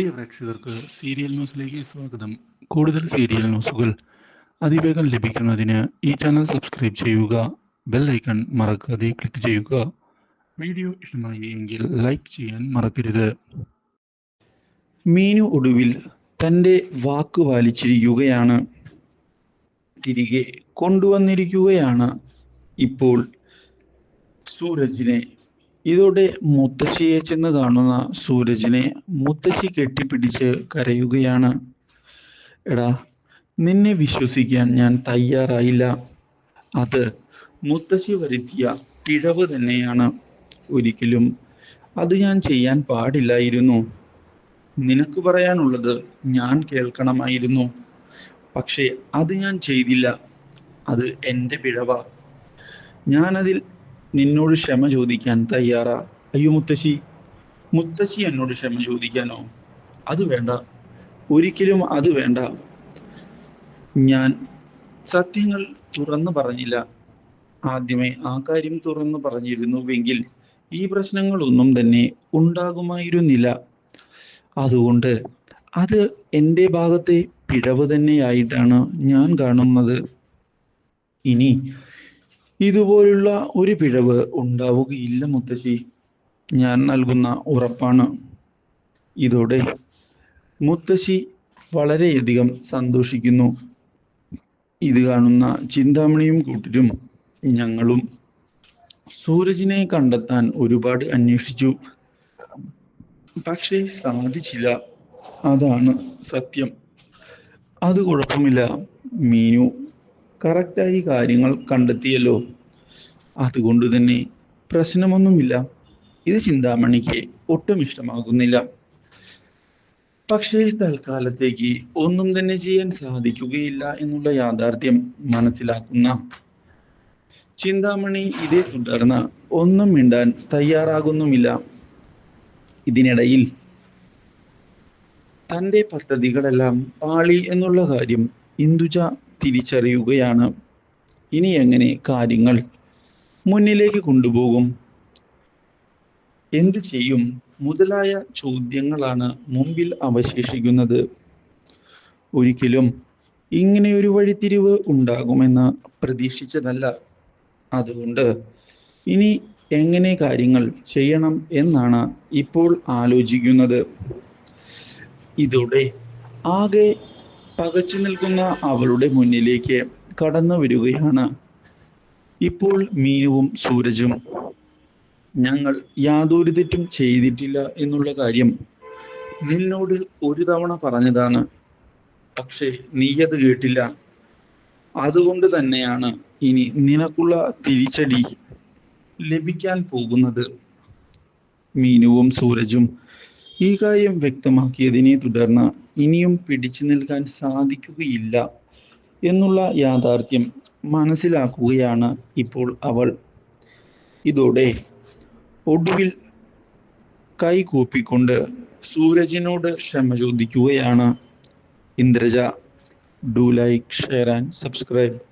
പ്രിയ പ്രേക്ഷകർക്ക് സീരിയൽ ന്യൂസിലേക്ക് സ്വാഗതം. കൂടുതൽ സീരിയൽ ന്യൂസുകൾ അതിവേഗം ലഭിക്കുന്നതിന് ഈ ചാനൽ സബ്സ്ക്രൈബ് ചെയ്യുക ബെൽ ഐക്കൺ മറക്കാതെ ക്ലിക്ക് ചെയ്യുക. വീഡിയോ ഇഷ്ടമായി എങ്കിൽ ലൈക്ക് ചെയ്യാൻ മറക്കരുത്. മീനു ഒടുവിൽ തന്റെ വാക്ക് പാലിച്ചിരിക്കുകയാണ്. തിരികെ കൊണ്ടുവന്നിരിക്കുകയാണ്. ഇപ്പോൾ സൂരജിനെ ഇതോടെ മുത്തശ്ശിയെ ചെന്ന് കാണുന്ന സൂരജിനെ മുത്തശ്ശി കെട്ടിപ്പിടിച്ച് കരയുകയാണ്. എടാ നിന്നെ വിശ്വസിക്കാൻ ഞാൻ തയ്യാറായില്ല. അത് മുത്തശ്ശി വരുത്തിയ പിഴവ് തന്നെയാണ് ഒരിക്കലും. അത് ഞാൻ ചെയ്യാൻ പാടില്ലായിരുന്നു. നിനക്ക് പറയാനുള്ളത് ഞാൻ കേൾക്കണമായിരുന്നു. പക്ഷേ അത് ഞാൻ ചെയ്തില്ല. അത് എന്റെ പിഴവ. ഞാനതിൽ നിന്നോട് ക്ഷമ ചോദിക്കാൻ തയ്യാറാ? അയ്യോ മുത്തശ്ശി. മുത്തശ്ശി എന്നോട് ക്ഷമ ചോദിക്കാനോ? അത് വേണ്ട. ഒരിക്കലും അത് വേണ്ട. ഞാൻ സത്യങ്ങൾ തുറന്നു പറഞ്ഞില്ല. ആദ്യമേ ആ കാര്യം തുറന്നു പറഞ്ഞിരുന്നുവെങ്കിൽ ഈ പ്രശ്നങ്ങളൊന്നും തന്നെ ഉണ്ടാകുമായിരുന്നില്ല. അതുകൊണ്ട് അത് എന്റെ ഭാഗത്തെ പിഴവ് തന്നെയായിട്ടാണ് ഞാൻ കാണുന്നത്. ഇനി ഇതുപോലുള്ള ഒരു പിഴവ് ഉണ്ടാവുകയില്ല മുത്തശ്ശി. ഞാൻ നൽകുന്ന ഉറപ്പാണ്. ഇതോടെ മുത്തശ്ശി വളരെയധികം സന്തോഷിക്കുന്നു. ഇത് കാണുന്ന ചിന്താമണിയും കൂട്ടരും ഞങ്ങളും സൂരജിനെ കണ്ടെത്താൻ ഒരുപാട് അന്വേഷിച്ചു. പക്ഷേ സാധിച്ചില്ല. അതാണ് സത്യം. അത് കുഴപ്പമില്ല. മീനു കറക്റ്റായി കാര്യങ്ങൾ കണ്ടെത്തിയല്ലോ. അതുകൊണ്ട് തന്നെ പ്രശ്നമൊന്നുമില്ല. ഇത് ചിന്താമണിക്ക് ഒട്ടും ഇഷ്ടമാകുന്നില്ല. പക്ഷേ തൽക്കാലത്തേക്ക് ഒന്നും തന്നെ ചെയ്യാൻ സാധിക്കുകയില്ല എന്നുള്ള യാഥാർത്ഥ്യം മനസ്സിലാക്കുന്ന ചിന്താമണി ഇതേ തുടർന്ന് ഒന്നും മിണ്ടാൻ തയ്യാറാകുന്നുമില്ല. ഇതിനിടയിൽ തന്റെ പദ്ധതികളെല്ലാം പാളി എന്നുള്ള കാര്യം ഇന്ദുജ തിരിച്ചറിയുകയാണ്. ഇനി എങ്ങനെ കാര്യങ്ങൾ മുന്നിലേക്ക് കൊണ്ടുപോകും? എന്ത് ചെയ്യും? മുതലായ ചോദ്യങ്ങളാണ് മുമ്പിൽ അവശേഷിക്കുന്നത്. ഒരിക്കലും ഇങ്ങനെ ഒരു വഴിത്തിരിവ് ഉണ്ടാകുമെന്ന് പ്രതീക്ഷിച്ചതല്ല. അതുകൊണ്ട് ഇനി എങ്ങനെ കാര്യങ്ങൾ ചെയ്യണം എന്നാണ് ഇപ്പോൾ ആലോചിക്കുന്നത്. ഇതോടെ ആകെ പകച്ചു നിൽക്കുന്ന അവളുടെ മുന്നിലേക്ക് കടന്നു വരികയാണ്. ഇപ്പോൾ മീനുവും സൂരജും. ഞങ്ങൾ യാതൊരു തെറ്റും ചെയ്തിട്ടില്ല എന്നുള്ള കാര്യം നിന്നോട് ഒരു തവണ പറഞ്ഞതാണ്. പക്ഷേ നീ അത് കേട്ടില്ല. അതുകൊണ്ട് തന്നെയാണ് ഇനി നിനക്കുള്ള തിരിച്ചടി ലഭിക്കാൻ പോകുന്നത്. മീനുവും സൂരജും ഈ കാര്യം വ്യക്തമാക്കിയതിനെ തുടർന്ന് ഇനിയും പിടിച്ചു നിൽക്കാൻ സാധിക്കുകയില്ല എന്നുള്ള യാഥാർത്ഥ്യം മനസ്സിലാക്കുകയാണ് ഇപ്പോൾ അവൾ. ഇതോടെ ഒടുവിൽ കൈകൂപ്പിക്കൊണ്ട് സൂരജിനോട് ക്ഷമ ചോദിക്കുകയാണ്. Indraja do like share and subscribe.